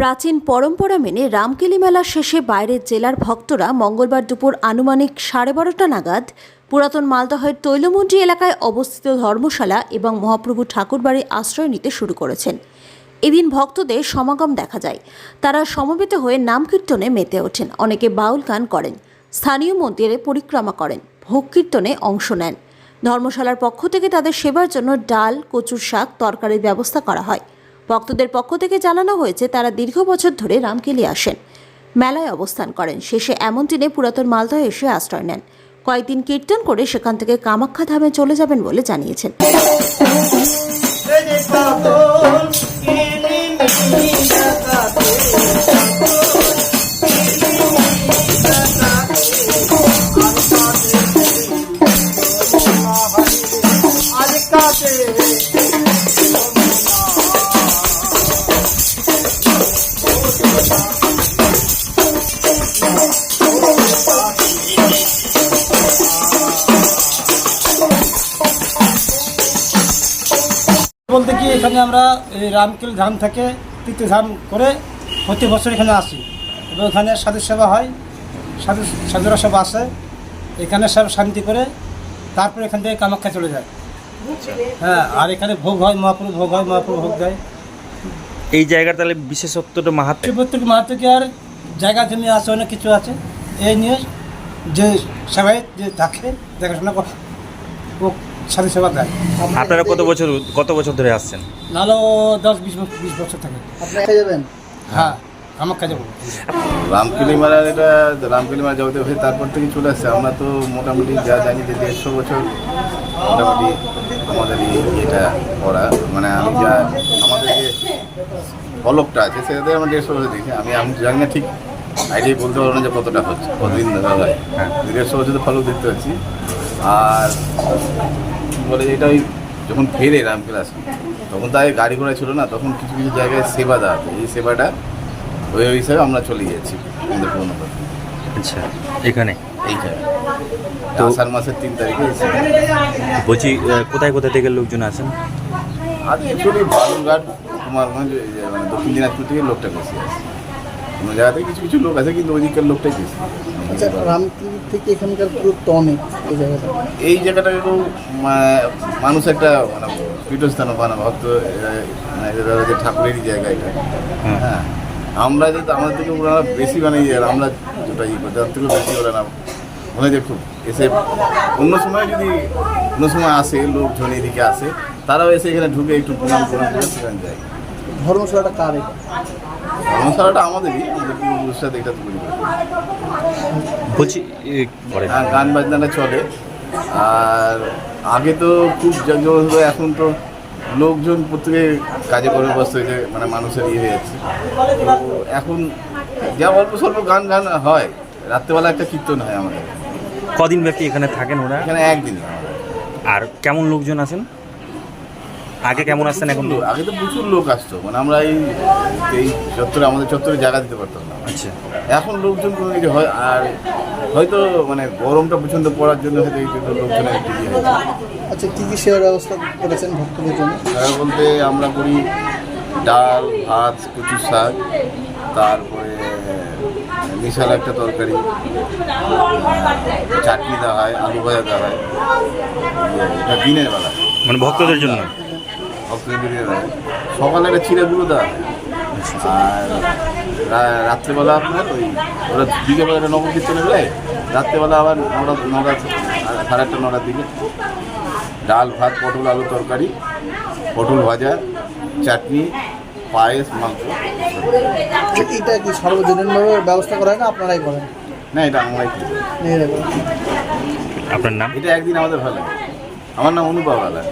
প্রাচীন পরম্পরা মেনে রামকেলি মেলা শেষে বাইরের জেলার ভক্তরা মঙ্গলবার দুপুর আনুমানিক সাড়ে বারোটা নাগাদ পুরাতন মালদহের তৈলমন্ডি এলাকায় অবস্থিত ধর্মশালা এবং মহাপ্রভু ঠাকুরবাড়ি আশ্রয় নিতে শুরু করেছেন। এদিন ভক্তদের সমাগম দেখা যায়। তারা সমবেত হয়ে নাম কীর্তনে মেতে ওঠেন। অনেকে বাউল গান করেন, স্থানীয় মন্দিরে পরিক্রমা করেন, ভোগ কীর্তনে অংশ নেন। ধর্মশালার পক্ষ থেকে তাদের সেবার জন্য ডাল, কচুর শাক, তরকারির ব্যবস্থা করা হয়। ভক্তদের পক্ষ থেকে জানানো হয়েছে, তারা দীর্ঘ বছর ধরে রামকেলি আসেন। মেলায় অবস্থান করেন। শেষে এমন দিনে পুরাতন মালদহ এসে আশ্রয় নেন। কয়েকদিন কীর্তন করে সেখান থেকে কামাখ্যা ধামে চলে যাবেন বলে জানিয়েছেন। এখানে আমরা এই রামকেল ধাম থেকে তীর্থধাম করে প্রতি বছর এখানে আসি। এবং এখানে সাধু সেবা হয় সাধু সাধুরা সব আসে। এখানে সব শান্তি করে তারপরে এখান থেকে কামাখ্যা চলে যায়। হ্যাঁ আর এখানে ভোগ হয় মহাপুর ভোগ হয় মহাপুর ভোগ দেয়। এই জায়গার তাহলে বিশেষত্বটা মাহাত্ম প্রত্যেক মাহাতো কি আর? জায়গা জমি আছে অনেক কিছু আছে। এই নিয়ে যে সবাই যে থাকে দেখাশোনা করে ও সেবা দেয়। আপনারা কত বছর কত বছর ধরে আসছেন? নাহলে দশ বিশ বছর বিশ বছর থাকে। আপনারা যাবেন? হ্যাঁ কামাখ্যা যাব। রামকেলি মেলার এটা রামকেলি মেলা জগতে হয়ে তারপর থেকে চলে আসছে। আমরা তো মোটামুটি যা জানি যে দেড়শো বছর মোটামুটি আমাদের এটা করা। মানে আমি যা আমাদের যে ফলকটা আছে সেটাতে আমরা দেড়শো বছর দেখি। আমি আমি জানি না ঠিক আইডিয়া বলতে পারব না যে কতটা হচ্ছে। কতদিন ধরে হয়। হ্যাঁ। দেড়শো বছর তো ফলক দেখতে পাচ্ছি। আর কী বলে এটা ওই যখন ফেরে রামকেলা আসি তখন তাই গাড়ি ঘোড়া ছিল না তখন কিছু কিছু জায়গায় সেবা দেওয়া হতো। এই সেবাটা ওই ওই হিসাবে আমরা চলে গেছি আমাদের পুরোনো কথা আচ্ছা এখানে? এইখানে। তো- আষাঢ় মাসের তিন তারিখে এসেছি। বলছি আহ, কোথায় কোথায় থেকে লোকজন আসেন? আজ অ্যাকচুয়ালি বালুরঘাট কুমারগঞ্জ এই যে মানে দক্ষিণ দিনাজপুর থেকে লোকটা বেশি আছে কোনো জায়গা থেকে কিছু কিছু লোক আছে কিন্তু ওইদিকের লোকটাই বেশি। আচ্ছা রামপুর থেকে এখানকার দূরত্ব অনেক এই জায়গাটা? এই জায়গাটাকে মা- মানুষ একটা মানে পীঠস্থান বানা ভক্ত মানে যে ঠাকুরেরই জায়গা এটা। হ্যাঁ। হ্যাঁ। আমরা যেহেতু আমাদের থেকে ওরা বেশি বানাই আর আমরা যেটা ই করি তার থেকেও বেশি ওরা না মনে যে খুব। এসে অন্য সময় যদি অন্য সময় আসে লোকজন এদিকে আসে তারাও এসে এখানে ঢুকে একটু প্রণাম প্রণাম করে সেখানে যায়। ধর্মশালাটা কার এটা? ধর্মশালাটা আমাদেরই আমাদের পূর্বপুরুষরা এটা তৈরি করে বলছি হ্যাঁ, গান বাজনাটা চলে। আর আগে তো খুব জমজমট হতো এখন তো লোকজন প্রত্যেকে কাজে করে ব্যস্ত হয়েছে মানে মানুষের ইয়ে হয়ে যাচ্ছে। তো এখন যা অল্প স্বল্প গান গান হয় রাত্রেবেলা একটা কীর্তন হয় আমাদের। কদিন ব্যাপী এখানে থাকেন ওরা? এখানে একদিন। আর কেমন লোকজন আসেন আগে কেমন আসতেন এখন? আগে তো প্রচুর লোক আসতো। মানে আমরা এই এই চত্বরে আমাদের চত্বরে জায়গা দিতে পারতাম না। আচ্ছা। এখন লোকজন কোনো কিছু হয় আর হয়তো মানে গরমটা পছন্দ পড়ার জন্য হয়তো এই জন্য লোকজনের একটু ইয়ে হয়েছে আচ্ছা কী কী সেবার ব্যবস্থা করেছেন ভক্তদের জন্য? খাবার বলতে আমরা করি ডাল ভাত কচু শাক তারপরে বিশাল একটা তরকারি চাটনি দেওয়া হয় আলু ভাজা দেওয়া হয় এটা দিনের বেলা। মানে ভক্তদের জন্য? দিনের বেলা সকালে একটা চিড়ে গুঁড়ো দেওয়া আর রাত্রেবেলা আপনার ওই ওরা বিকেলবেলা একটা নগর কীর্তনে বেলায় রাত্রেবেলা আবার নটা নটা সাড়ে আটটা নটার দিকে ডাল ভাত পটল আলু তরকারি পটল ভাজা চাটনি পায়েস মাংস। আচ্ছা, এটা কি সর্বজনীনভাবে ব্যবস্থা করা হয় না আপনারাই করেন? না এটা আমরাই করি। আপনার নাম? এটা একদিন আমাদের ভালো আমার নাম অনুপা বালা।